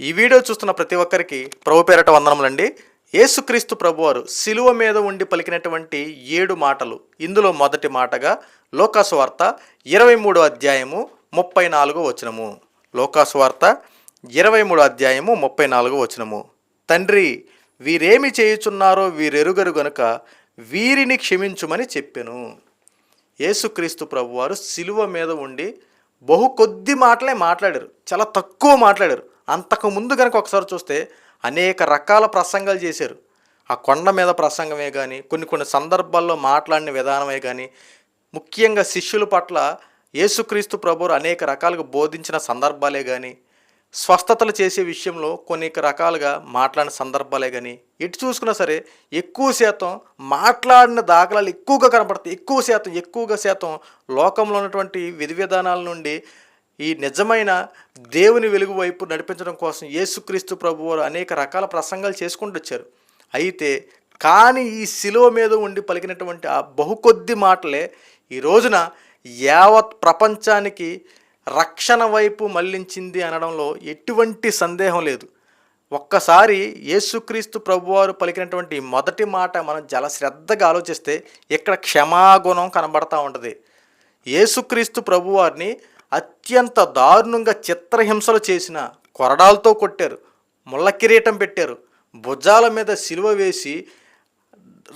ఈ వీడియో చూస్తున్న ప్రతి ఒక్కరికి ప్రభు పేరట వందనములండి. యేసుక్రీస్తు ప్రభువారు శిలువ మీద ఉండి పలికినటువంటి ఏడు మాటలు. ఇందులో మొదటి మాటగా లోకాసువార్త ఇరవై మూడో అధ్యాయము ముప్పై నాలుగో వచనము. లోకాసు వార్త ఇరవై మూడో అధ్యాయము ముప్పై నాలుగో వచనము. తండ్రి వీరేమి చేయుచున్నారో వీరెరుగరు గనుక వీరిని క్షమించుమని చెప్పెను. యేసుక్రీస్తు ప్రభువారు శిలువ మీద ఉండి బహు కొద్ది మాటలే మాట్లాడారు. చాలా తక్కువ మాట్లాడారు. అంతకు ముందు కనుక ఒకసారి చూస్తే అనేక రకాల ప్రసంగాలు చేశారు. ఆ కొండ మీద ప్రసంగమే కానీ కొన్ని కొన్ని సందర్భాల్లో మాట్లాడిన విధానమే కానీ ముఖ్యంగా శిష్యుల పట్ల యేసుక్రీస్తు ప్రభువు అనేక రకాలుగా బోధించిన సందర్భాలే కానీ స్వస్థతలు చేసే విషయంలో కొన్ని రకాలుగా మాట్లాడిన సందర్భాలే కానీ ఎటు చూసుకున్నా సరే ఎక్కువ శాతం మాట్లాడిన దాఖలాలు ఎక్కువగా కనపడతాయి. ఎక్కువ శాతం ఎక్కువగా శాతం లోకంలో ఉన్నటువంటి విధి విధానాల నుండి ఈ నిజమైన దేవుని వెలుగు వైపు నడిపించడం కోసం యేసుక్రీస్తు ప్రభు వారు అనేక రకాల ప్రసంగాలు చేసుకుంటూ వచ్చారు. అయితే కానీ ఈ శిలువ మీద ఉండి పలికినటువంటి ఆ బహు కొద్ది మాటలే ఈ రోజున యావత్ ప్రపంచానికి రక్షణ వైపు మళ్ళించింది అనడంలో ఎటువంటి సందేహం లేదు. ఒక్కసారి యేసుక్రీస్తు ప్రభువారు పలికినటువంటి మొదటి మాట మనం చాలా శ్రద్ధగా ఆలోచిస్తే ఇక్కడ క్షమాగుణం కనబడతా ఉంటుంది. యేసుక్రీస్తు ప్రభువారిని అత్యంత దారుణంగా చిత్రహింసలు చేసిన కొరడాలతో కొట్టారు ముళ్ళ కిరీటం పెట్టారు భుజాల మీద సిలువ వేసి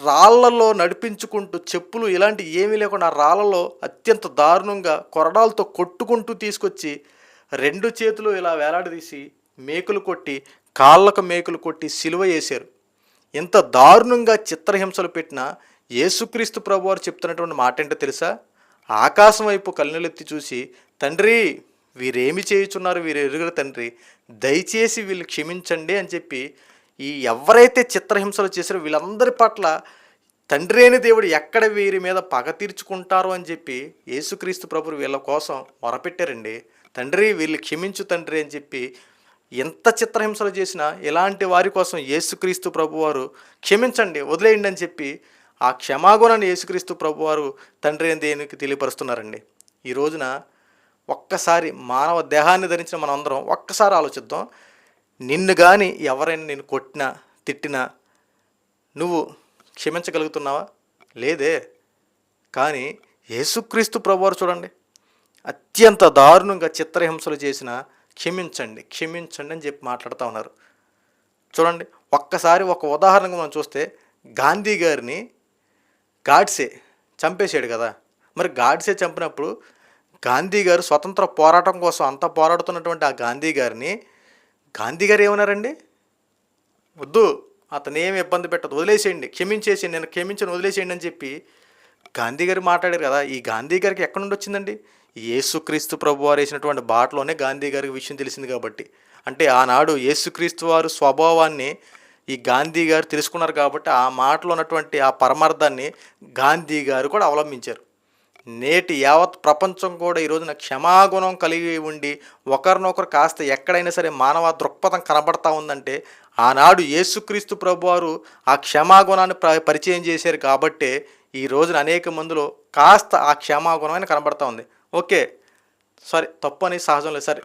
రాళ్ళలో నడిపించుకుంటూ చెప్పులు ఇలాంటి ఏమీ లేకుండా రాళ్ళలో అత్యంత దారుణంగా కొరడాలతో కొట్టుకుంటూ తీసుకొచ్చి రెండు చేతులు ఇలా వేలాడదీసి మేకులు కొట్టి కాళ్ళకు మేకులు కొట్టి సిలువ వేశారు. ఇంత దారుణంగా చిత్రహింసలు పెట్టిన యేసుక్రీస్తు ప్రభువారు చెప్తున్నటువంటి మాట ఏంటో తెలుసా? ఆకాశం వైపు కళ్ళెత్తి చూసి తండ్రి వీరేమి చేయుచున్నారు వీరు ఎరుగురు తండ్రి? దయచేసి వీళ్ళు క్షమించండి అని చెప్పి ఈ ఎవరైతే చిత్రహింసలు చేశారో వీళ్ళందరి పట్ల తండ్రి అయిన దేవుడు ఎక్కడ వీరి మీద పగ తీర్చుకుంటారో అని చెప్పి యేసుక్రీస్తు ప్రభువు వీళ్ళ కోసం మొరపెట్టారండి. తండ్రి వీళ్ళు క్షమించు తండ్రి అని చెప్పి ఎంత చిత్రహింసలు చేసినా ఇలాంటి వారి కోసం యేసుక్రీస్తు ప్రభువారు క్షమించండి వదిలేయండి అని చెప్పి ఆ క్షమాగుణాన్ని యేసుక్రీస్తు ప్రభువారు తండ్రి అని దేనికి తెలియపరుస్తున్నారండి. ఈ రోజున ఒక్కసారి మానవ దేహాన్ని ధరించిన మనం అందరం ఒక్కసారి ఆలోచిద్దాం. నిన్ను కానీ ఎవరైనా నేను కొట్టినా తిట్టినా నువ్వు క్షమించగలుగుతున్నావా? లేదే. కానీ యేసుక్రీస్తు ప్రభువారు చూడండి. అత్యంత దారుణంగా చిత్రహింసలు చేసిన క్షమించండి క్షమించండి అని చెప్పి మాట్లాడుతూ ఉన్నారు. చూడండి ఒక్కసారి ఒక ఉదాహరణగా మనం చూస్తే గాంధీ గారిని గాడ్సే చంపేశాడు కదా. మరి గాడ్సే చంపినప్పుడు గాంధీ గారు స్వతంత్ర పోరాటం కోసం అంత పోరాడుతున్నటువంటి ఆ గాంధీ గారిని గాంధీ గారు ఏమన్నారండి? వద్దు అతను ఏమి ఇబ్బంది పెట్టదు వదిలేసేయండి క్షమించేసి నేను క్షమించను వదిలేసేయండి అని చెప్పి గాంధీ గారు మాట్లాడారు కదా ఈ గాంధీ గారికి ఎక్కడి నుండి వచ్చిందండి? యేసుక్రీస్తు ప్రభు వారు వేసినటువంటి బాటలోనే గాంధీ గారికి విషయం తెలిసింది కాబట్టి. అంటే ఆనాడు యేసుక్రీస్తు వారు స్వభావాన్ని ఈ గాంధీ గారు తెలుసుకున్నారు కాబట్టి ఆ మాటలో ఉన్నటువంటి ఆ పరమార్థాన్ని గాంధీ గారు కూడా అవలంబించారు. నేటి యావత్ ప్రపంచం కూడా ఈ రోజున క్షమాగుణం కలిగి ఉండి ఒకరినొకరు కాస్త ఎక్కడైనా సరే మానవ దృక్పథం కనబడతా ఉందంటే ఆనాడు యేసుక్రీస్తు ప్రభువారు ఆ క్షమాగుణాన్ని ప్ర- పరిచయం చేశారు కాబట్టే ఈ రోజున అనేక మందిలో కాస్త ఆ క్షమాగుణమైన కనబడతా ఉంది. ఓకే సరే తప్పు అనేది సహజం లేదు. సరే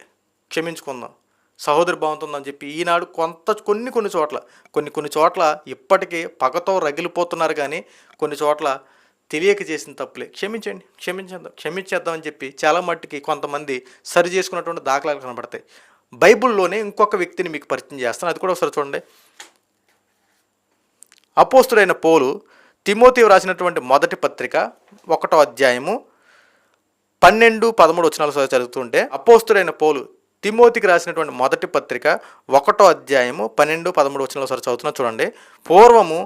క్షమించుకుందాం. సహోదరి బాగుంటుందని చెప్పి ఈనాడు కొంత కొన్ని కొన్ని చోట్ల కొన్ని కొన్ని చోట్ల ఇప్పటికీ పగతో రగిలిపోతున్నారు కానీ కొన్ని చోట్ల తెలియక చేసిన తప్పులే. క్షమించండి క్షమించేద్దాం క్షమించేద్దాం అని చెప్పి చాలా మట్టుకి కొంతమంది సరి చేసుకున్నటువంటి దాఖలాలు కనబడతాయి. బైబిల్లోనే ఇంకొక వ్యక్తిని మీకు పరిచయం చేస్తాను. అది కూడా ఒకసారి చూడండి. అపోస్తుడైన పోలు తిమోతి రాసినటువంటి మొదటి పత్రిక ఒకటో అధ్యాయము పన్నెండు పదమూడు వచనాలు చదువుతుంటే అపోస్తుడైన పోలు తిమోతికి రాసినటువంటి మొదటి పత్రిక ఒకటో అధ్యాయము పన్నెండు పదమూడు వచ్చిన సరి చదువుతున్నా చూడండి. పూర్వము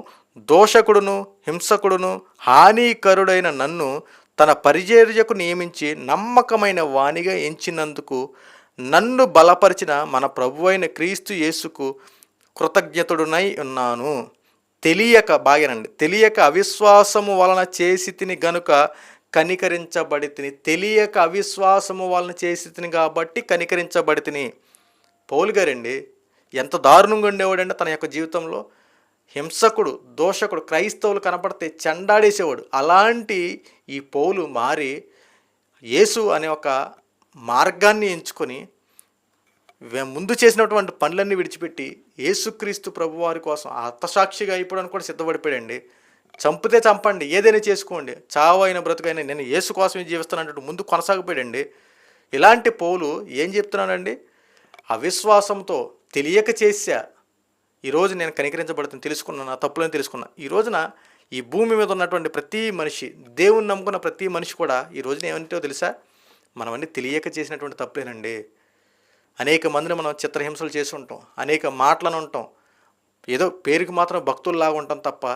దోషకుడును హింసకుడును హానికరుడైన నన్ను తన పరిచర్యకు నియమించి నమ్మకమైన వాణిగా ఎంచినందుకు నన్ను బలపరిచిన మన ప్రభువైన క్రీస్తు యేసుకు కృతజ్ఞతుడునై ఉన్నాను. తెలియక బాగానండి తెలియక అవిశ్వాసము వలన చేసి తిని గనుక కనికరించబడితిని. తెలియక అవిశ్వాసము వలన చేసి కాబట్టి కనికరించబడితిని. పౌలు గారండి ఎంత దారుణంగా ఉండేవాడంటే తన యొక్క జీవితంలో హింసకుడు దోషకుడు క్రైస్తవులు కనపడితే చెండాడేసేవాడు. అలాంటి ఈ పౌలు మారి యేసు అనే ఒక మార్గాన్ని ఎంచుకొని ముందు చేసినటువంటి పనులన్నీ విడిచిపెట్టి యేసుక్రీస్తు ప్రభువారి కోసం అర్థసాక్షిగా అయిపోవడానికి కూడా సిద్ధపడిపోయాడండి. చంపితే చంపండి ఏదైనా చేసుకోండి. చావైన బ్రతుకైనా నేను యేసు కోసమే జీవిస్తానంటూ ముందు కొనసాగిపోయాడండి. ఇలాంటి పౌలు ఏం చెప్తున్నానండి అవిశ్వాసంతో తెలియక చేశా. ఈరోజు నేను కనికరించబడుతుంది తెలుసుకున్నా నా తప్పులను తెలుసుకున్నా. ఈ రోజున ఈ భూమి మీద ఉన్నటువంటి ప్రతి మనిషి దేవుణ్ణి నమ్ముకున్న ప్రతి మనిషి కూడా ఈ రోజున ఏమంటో తెలుసా? మనమన్నీ తెలియక చేసినటువంటి తప్పులేనండి. అనేక మందిని మనం చిత్రహింసలు చేసి ఉంటాం అనేక మాటలను ఉంటాం. ఏదో పేరుకి మాత్రం భక్తుల్లాగా ఉంటాం తప్ప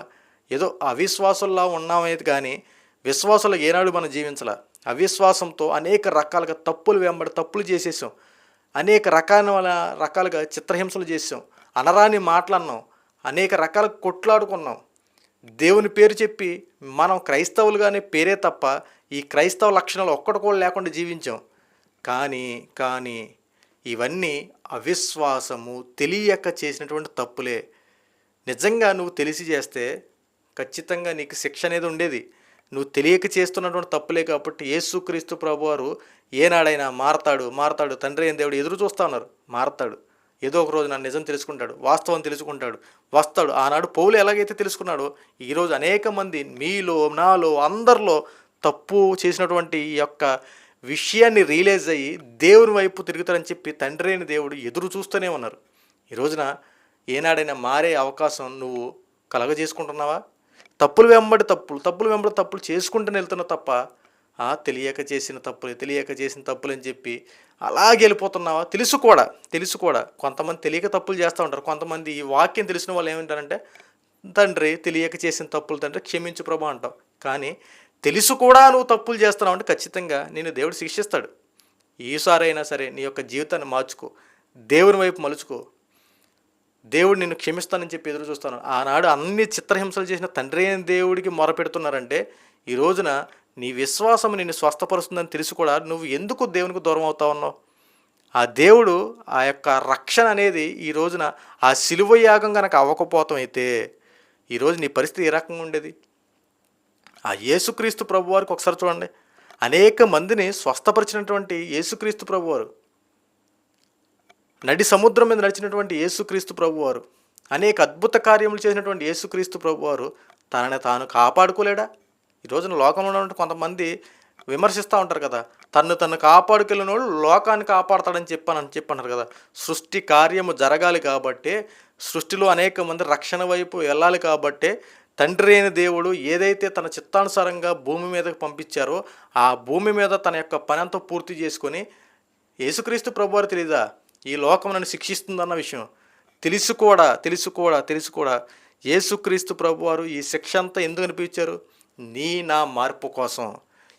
ఏదో అవిశ్వాసంలా ఉన్నామనేది కానీ విశ్వాసంలో ఏనాడు మనం జీవించాల. అవిశ్వాసంతో అనేక రకాలుగా తప్పులు వెంబడి తప్పులు చేసేసాం. అనేక రకాల రకాలుగా చిత్రహింసలు చేసాం అనరాని మాట్లాడినాం అనేక రకాల కొట్లాడుకున్నాం. దేవుని పేరు చెప్పి మనం క్రైస్తవులుగానే పేరే తప్ప ఈ క్రైస్తవ లక్షణాలు ఒక్కటి కూడా లేకుండా జీవించాం. కానీ కానీ ఇవన్నీ అవిశ్వాసము తెలియక చేసినటువంటి తప్పులే. నిజంగా నువ్వు తెలిసి చేస్తే ఖచ్చితంగా నీకు శిక్ష అనేది ఉండేది. నువ్వు తెలియక చేస్తున్నటువంటి తప్పులే కాబట్టి యేసుక్రీస్తు ప్రభువారు ఏనాడైనా మారతాడు మారతాడు. తండ్రి అయిన దేవుడు ఎదురు చూస్తా ఉన్నారు. మారతాడు. ఏదో ఒక రోజు నా నిజం తెలుసుకుంటాడు వాస్తవం తెలుసుకుంటాడు వస్తాడు. ఆనాడు పౌలు ఎలాగైతే తెలుసుకున్నాడో ఈరోజు అనేక మంది మీలో నాలో అందరిలో తప్పు చేసినటువంటి ఈ యొక్క విషయాన్ని రియలైజ్ అయ్యి దేవుని వైపు తిరుగుతారని చెప్పి తండ్రి అయిన దేవుడు ఎదురు చూస్తూనే ఉన్నారు. ఈ రోజున ఏనాడైనా మారే అవకాశం నువ్వు కలగజేసుకుంటున్నావా? తప్పులు వెంబడి తప్పులు తప్పులు వెంబడి తప్పులు చేసుకుంటూ వెళ్తున్నావు తప్ప ఆ తెలియక చేసిన తప్పులు తెలియక చేసిన తప్పులు అని చెప్పి అలాగే వెళ్ళిపోతున్నావా? తెలుసు కూడా తెలుసు కూడా. కొంతమంది తెలియక తప్పులు చేస్తూ ఉంటారు. కొంతమంది ఈ వాక్యం తెలిసిన వాళ్ళు ఏమంటారంటే తండ్రి తెలియక చేసిన తప్పులు తండ్రి క్షమించు ప్రభా అంటావు కానీ తెలుసు కూడా నువ్వు తప్పులు చేస్తున్నావు అంటే ఖచ్చితంగా నేను దేవుడు శిక్షిస్తాడు. ఈసారైనా సరే నీ యొక్క జీవితాన్ని మార్చుకో. దేవుని వైపు మలుచుకో. దేవుడు నిన్ను క్షమిస్తానని చెప్పి ఎదురు చూస్తాను. ఆనాడు అన్ని చిత్రహింసలు చేసిన తండ్రి అయిన దేవుడికి మొరపెడుతున్నారంటే ఈ రోజున నీ విశ్వాసం నిన్ను స్వస్థపరుస్తుందని తెలిసి కూడా నువ్వు ఎందుకు దేవునికి దూరం అవుతా ఉన్నావు? ఆ దేవుడు ఆ యొక్క రక్షణ అనేది ఈ రోజున ఆ సిలువ యాగం కనుక అవ్వకపోవటం అయితే ఈరోజు నీ పరిస్థితి ఏ రకంగా ఉండేది? ఆ యేసుక్రీస్తు ప్రభువారికి ఒకసారి చూడండి. అనేక మందిని స్వస్థపరిచినటువంటి యేసుక్రీస్తు ప్రభువారు నడి సముద్రం మీద నడిచినటువంటి యేసుక్రీస్తు ప్రభువారు అనేక అద్భుత కార్యములు చేసినటువంటి యేసుక్రీస్తు ప్రభువారు తనని తాను కాపాడుకోలేడా? ఈ రోజున లోకంలో ఉన్నటువంటి కొంతమంది విమర్శిస్తూ ఉంటారు కదా తను తను కాపాడుకెళ్ళిన వాళ్ళు లోకాన్ని కాపాడతాడని చెప్పాను చెప్పన్నారు కదా. సృష్టి కార్యము జరగాలి కాబట్టి సృష్టిలో అనేక మంది రక్షణ వైపు వెళ్ళాలి కాబట్టే తండ్రి అయిన దేవుడు ఏదైతే తన చిత్తానుసారంగా భూమి మీదకి పంపించారో ఆ భూమి మీద తన యొక్క పని అంతా పూర్తి చేసుకొని యేసుక్రీస్తు ప్రభువారు తెలీదా? ఈ లోకం నన్ను శిక్షిస్తుందన్న విషయం. తెలుసు కూడా తెలుసు కూడా తెలుసు కూడా. యేసుక్రీస్తు ప్రభువారు ఈ శిక్ష అంతా ఎందుకు అనిపించారు? నీ నా మార్పు కోసం.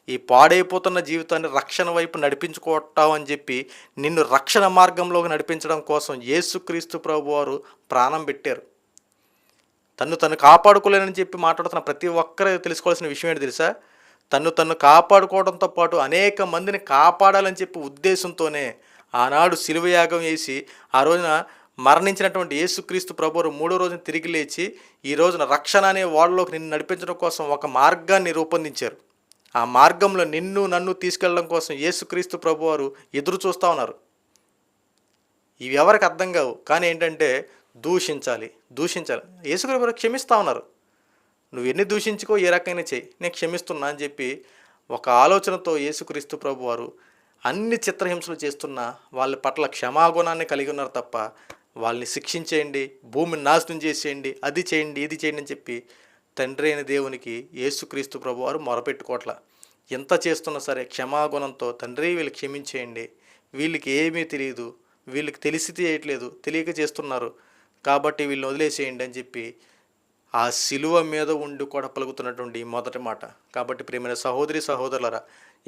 ఈ పాడైపోతున్న జీవితాన్ని రక్షణ వైపు నడిపించుకోవటామని చెప్పి నిన్ను రక్షణ మార్గంలోకి నడిపించడం కోసం యేసుక్రీస్తు ప్రభువారు ప్రాణం పెట్టారు. తను తను కాపాడుకోలేనని చెప్పి మాట్లాడుతున్న ప్రతి ఒక్కరూ తెలుసుకోవాల్సిన విషయం ఏంటి తెలుసా? తను తను కాపాడుకోవడంతో పాటు అనేక మందిని కాపాడాలని చెప్పి ఉద్దేశంతోనే ఆనాడు శిలువయాగం వేసి ఆ రోజున మరణించినటువంటి యేసుక్రీస్తు ప్రభువు మూడో రోజున తిరిగి లేచి ఈ రోజున రక్షణ అనే వాళ్ళలోకి నిన్ను నడిపించడం కోసం ఒక మార్గాన్ని రూపొందించారు. ఆ మార్గంలో నిన్ను నన్ను తీసుకెళ్ళడం కోసం యేసుక్రీస్తు ప్రభువారు ఎదురు చూస్తూ ఉన్నారు. ఇవి ఎవరికి అర్థం కావు. కానీ ఏంటంటే దూషించాలి దూషించాలి. యేసుక్రీస్తు క్షమిస్తూ ఉన్నారు. నువ్వు ఎన్ని దూషించుకో ఏ రకమైన చెయ్యి నేను క్షమిస్తున్నా అని చెప్పి ఒక ఆలోచనతో యేసుక్రీస్తు ప్రభు వారు అన్ని చిత్రహింసలు చేస్తున్న వాళ్ళ పట్ల క్షమాగుణాన్ని కలిగి ఉన్నారు తప్ప వాళ్ళని శిక్షించేయండి భూమిని నాశనం చేసేయండి అది చేయండి ఇది చేయండి అని చెప్పి తండ్రి అయిన దేవునికి యేసుక్రీస్తు ప్రభు వారు మొరపెట్టుకోవట్ల ఎంత చేస్తున్నా సరే క్షమాగుణంతో తండ్రి వీళ్ళు క్షమించేయండి. వీళ్ళకి ఏమీ తెలియదు వీళ్ళకి తెలిసి చేయట్లేదు తెలియక చేస్తున్నారు. కాబట్టి వీళ్ళని వదిలేసేయండి అని చెప్పి ఆ శిలువ మీద ఉండి కూడా పలుకుతున్నటువంటి మొదటి మాట. కాబట్టి ప్రియమైన సహోదరి సహోదరులరా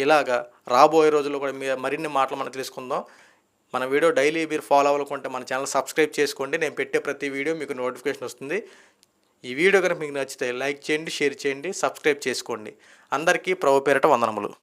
ఇలాగా రాబోయే రోజుల్లో కూడా మీ మరిన్ని మాటలు మనం తెలుసుకుందాం. మన వీడియో డైలీ మీరు ఫాలో అవ్వాలనుకుంటే మన ఛానల్ సబ్స్క్రైబ్ చేసుకోండి. నేను పెట్టే ప్రతి వీడియో మీకు నోటిఫికేషన్ వస్తుంది. ఈ వీడియో కనుక మీకు నచ్చితే లైక్ చేయండి షేర్ చేయండి సబ్స్క్రైబ్ చేసుకోండి. అందరికీ ప్రభు పేరట వందనములు.